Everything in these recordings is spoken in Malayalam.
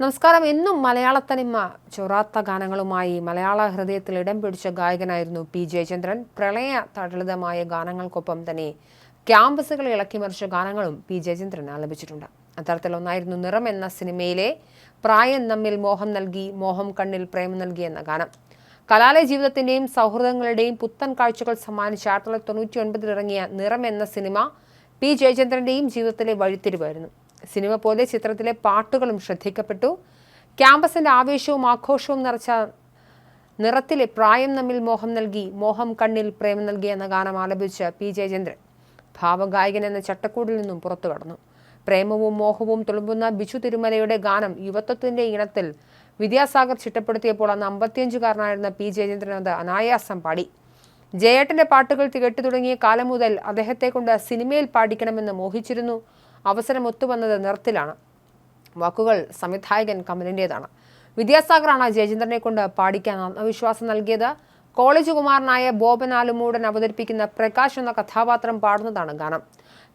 നമസ്കാരം. എന്നും മലയാള തനിമ ചൊറാത്ത ഗാനങ്ങളുമായി മലയാള ഹൃദയത്തിൽ ഇടം പിടിച്ച ഗായകനായിരുന്നു പി. ജയചന്ദ്രൻ. പ്രളയ തടലിതമായ ഗാനങ്ങൾക്കൊപ്പം തന്നെ ക്യാമ്പസുകൾ ഇളക്കിമറിച്ച ഗാനങ്ങളും പി. ജയചന്ദ്രൻ ആലപിച്ചിട്ടുണ്ട്. അത്തരത്തിലൊന്നായിരുന്നു നിറം എന്ന സിനിമയിലെ പ്രായം നമ്മിൽ മോഹം നൽകി മോഹം കണ്ണിൽ പ്രേമം നൽകി എന്ന ഗാനം. കലാലയ ജീവിതത്തിന്റെയും സൗഹൃദങ്ങളുടെയും പുത്തൻ കാഴ്ചകൾ സമ്മാനിച്ച് ആയിരത്തി തൊള്ളായിരത്തി തൊണ്ണൂറ്റി ഒൻപതിൽ ഇറങ്ങിയ നിറം എന്ന സിനിമ പി. ജയചന്ദ്രന്റെയും ജീവിതത്തിലെ വഴിത്തിരിവായിരുന്നു. സിനിമ പോലെ ചിത്രത്തിലെ പാട്ടുകളും ശ്രദ്ധിക്കപ്പെട്ടു. ക്യാമ്പസിന്റെ ആവേശവും ആഘോഷവും നിറച്ച നിറത്തിലെ പ്രായം നമ്മിൽ മോഹം നൽകി മോഹം കണ്ണിൽ പ്രേമം നൽകി എന്ന ഗാനം ആലപിച്ച പി. ജയചന്ദ്രൻ ഭാവഗായകൻ എന്ന ചട്ടക്കൂടിൽ നിന്നും പുറത്തു കടന്നു. പ്രേമവും മോഹവും തുളുമ്പുന്ന ബിജു തിരുമലയുടെ ഗാനം യുവത്വത്തിന്റെ ഇനത്തിൽ വിദ്യാസാഗർ ചിട്ടപ്പെടുത്തിയപ്പോൾ അന്ന് അമ്പത്തിയഞ്ചുകാരനായിരുന്ന പി. ജയചന്ദ്രൻ അത് അനായാസം പാടി. ജയേട്ടന്റെ പാട്ടുകൾ തികട്ടു തുടങ്ങിയ കാലം മുതൽ അദ്ദേഹത്തെ കൊണ്ട് സിനിമയിൽ പാടിക്കണമെന്ന് മോഹിച്ചിരുന്നു. അവസരം ഒത്തുവന്നത് നിറത്തിലാണ്. വാക്കുകൾ സംവിധായകൻ കമലിന്റെതാണ് വിദ്യാസാഗറാണ് ജയചന്ദ്രനെ കൊണ്ട് പാടിക്കാൻ ആത്മവിശ്വാസം നൽകിയത്. കോളേജ് കുമാരനായ ബോബൻ ആലുമൂടൻ അവതരിപ്പിക്കുന്ന പ്രകാശ് എന്ന കഥാപാത്രം പാടുന്നതാണ് ഗാനം.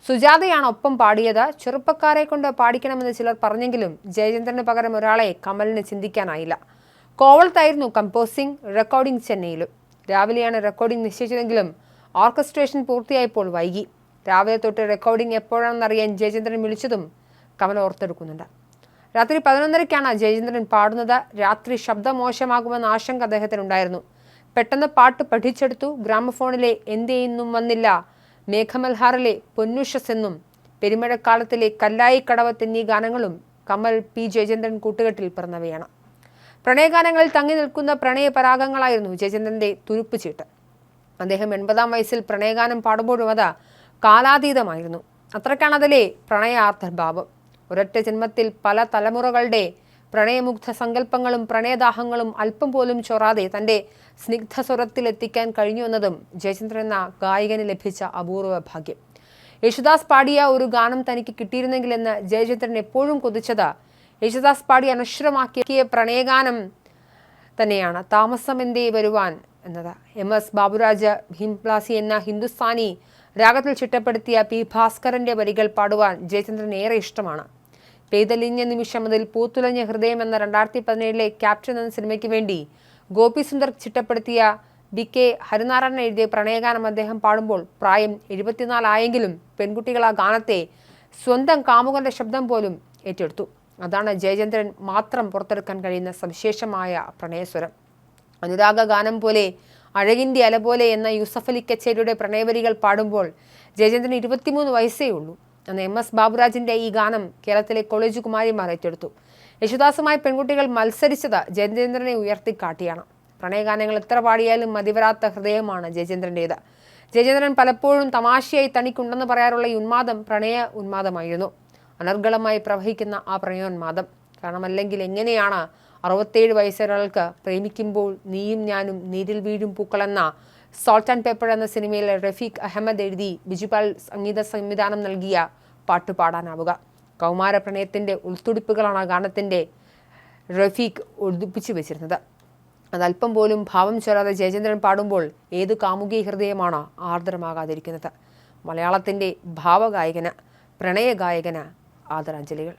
സുജാതയാണ് ഒപ്പം പാടിയത്. ചെറുപ്പക്കാരെ കൊണ്ട് പാടിക്കണമെന്ന് ചിലർ പറഞ്ഞെങ്കിലും ജയചന്ദ്രന് പകരം ഒരാളെ കമലിന് ചിന്തിക്കാനായില്ല. കോവളത്തായിരുന്നു കമ്പോസിംഗ് റെക്കോർഡിംഗ് ചെന്നൈയിലും. രാവിലെയാണ് റെക്കോർഡിംഗ് നിശ്ചയിച്ചതെങ്കിലും ഓർക്കസ്ട്രേഷൻ പൂർത്തിയായപ്പോൾ വൈകി. രാവിലെ തൊട്ട് റെക്കോർഡിംഗ് എപ്പോഴാണെന്നറിയാൻ ജയചന്ദ്രൻ വിളിച്ചതും കമൽ ഓർത്തെടുക്കുന്നുണ്ട്. രാത്രി പതിനൊന്നരയ്ക്കാണ് ജയചന്ദ്രൻ പാടുന്നത്. രാത്രി ശബ്ദം മോശമാകുമെന്ന ആശങ്ക അദ്ദേഹത്തിനുണ്ടായിരുന്നു. പെട്ടെന്ന് പാട്ട് പഠിച്ചെടുത്തു. ഗ്രാമഫോണിലെ എന്തേ വന്നില്ല. മേഘമൽഹാറിലെ പൊന്നുഷസ് എന്നും പെരുമഴക്കാലത്തിലെ കല്ലായി കടവത്ത് എന്നീ ഗാനങ്ങളും കമൽ പി ജയചന്ദ്രൻ കൂട്ടുകെട്ടിൽ പിറന്നവയാണ്. പ്രണയഗാനങ്ങളിൽ തങ്ങി നിൽക്കുന്ന പ്രണയപരാഗങ്ങളായിരുന്നു ജയചന്ദ്രന്റെ തുരുപ്പ് ചീട്ട്. അദ്ദേഹം എൺപതാം വയസ്സിൽ പ്രണയഗാനം പാടുമ്പോഴും അത് കാലാതീതമായിരുന്നു. അത്രക്കാണതിലെ അതിലെ പ്രണയാർത്ഥഭാവം. ഒരൊറ്റ ജന്മത്തിൽ പല തലമുറകളുടെ പ്രണയമുഗ്ധ സങ്കല്പങ്ങളും പ്രണയദാഹങ്ങളും അല്പം പോലും ചൊറാതെ തന്റെ സ്നിഗ്ധ സ്വരത്തിലെത്തിക്കാൻ കഴിഞ്ഞു എന്നതും ജയചന്ദ്രൻ എന്ന ഗായകന് ലഭിച്ച അപൂർവ ഭാഗ്യം. യേശുദാസ് പാടിയ ഒരു ഗാനം തനിക്ക് കിട്ടിയിരുന്നെങ്കിലെന്ന് ജയചന്ദ്രൻ എപ്പോഴും കൊതിച്ചത്. യേശുദാസ് പാടി അനശ്വരമാക്കിയ പ്രണയഗാനം തന്നെയാണ് താമസം എന്തേ വരുവാൻ എന്നത്. എം എസ് ബാബുരാജ് ഭീംപ്ലാസി എന്ന ഹിന്ദുസ്ഥാനി രാഗത്തിൽ ചിട്ടപ്പെടുത്തിയ പി ഭാസ്കരന്റെ വരികൾ പാടുവാൻ ജയചന്ദ്രൻ ഏറെ ഇഷ്ടമാണ്. പെയ്തലിഞ്ഞ നിമിഷം അതിൽ പൂത്തുലഞ്ഞ ഹൃദയം എന്ന രണ്ടായിരത്തി പതിനേഴിലെ ക്യാപ്റ്റൻ എന്ന സിനിമയ്ക്ക് വേണ്ടി ഗോപി സുന്ദർ ചിട്ടപ്പെടുത്തിയ ബി കെ ഹരിനാരായണൻ എഴുതിയ പ്രണയഗാനം അദ്ദേഹം പാടുമ്പോൾ പ്രായം എഴുപത്തിനാലായെങ്കിലും പെൺകുട്ടികൾ ആ ഗാനത്തെ സ്വന്തം കാമുകന്റെ ശബ്ദം പോലും ഏറ്റെടുത്തു. അതാണ് ജയചന്ദ്രൻ മാത്രം പുറത്തെടുക്കാൻ കഴിയുന്ന സവിശേഷമായ പ്രണയസ്വരം. അനുരാഗ ഗാനം പോലെ അഴകിന്റെ അലപോലെ എന്ന യൂസഫ് അലി കച്ചേരിയുടെ പ്രണയവരികൾ പാടുമ്പോൾ ജയചന്ദ്രൻ ഇരുപത്തിമൂന്ന് വയസ്സേ ഉള്ളൂ. അന്ന് എം എസ് ബാബുരാജിന്റെ ഈ ഗാനം കേരളത്തിലെ കോളേജ് കുമാരിമാർ ഏറ്റെടുത്തു. യശുദാസുമായി പെൺകുട്ടികൾ മത്സരിച്ചത് ജയചന്ദ്രനെ ഉയർത്തിക്കാട്ടിയാണ്. പ്രണയഗാനങ്ങൾ എത്ര പാടിയാലും മതിവരാത്ത ഹൃദയമാണ് ജയചന്ദ്രന്റേത്. ജയചന്ദ്രൻ പലപ്പോഴും തമാശയായി തനിക്കുണ്ടെന്ന് പറയാറുള്ള ഈ ഉന്മാദം പ്രണയ ഉന്മാദമായിരുന്നു. അനർഗളമായി പ്രവഹിക്കുന്ന ആ പ്രണയോന്മാദം. കാരണം അല്ലെങ്കിൽ എങ്ങനെയാണ് അറുപത്തേഴ് വയസ്സൊരാൾക്ക് പ്രേമിക്കുമ്പോൾ നീയും ഞാനും നീരിൽ വീഴും പൂക്കളെന്ന സോൾട്ട് ആൻഡ് പേപ്പർ എന്ന സിനിമയിൽ റഫീഖ് അഹമ്മദ് എഴുതി ബിജുപാൽ സംഗീത സംവിധാനം നൽകിയ പാട്ട് പാടാനാവുക. കൗമാര പ്രണയത്തിന്റെ ഉൾത്തുടിപ്പുകളാണ് ഗാനത്തിന്റെ റഫീഖ് ഒളിപ്പിച്ചു വെച്ചിരുന്നത്. അതല്പം പോലും ഭാവം ചൊരാതെ ജയചന്ദ്രൻ പാടുമ്പോൾ ഏത് കാമുകി ഹൃദയമാണ് ആർദ്രമാകാതിരിക്കുന്നത്? മലയാളത്തിന്റെ ഭാവഗായകന് പ്രണയഗായകന് ആദരാഞ്ജലികൾ.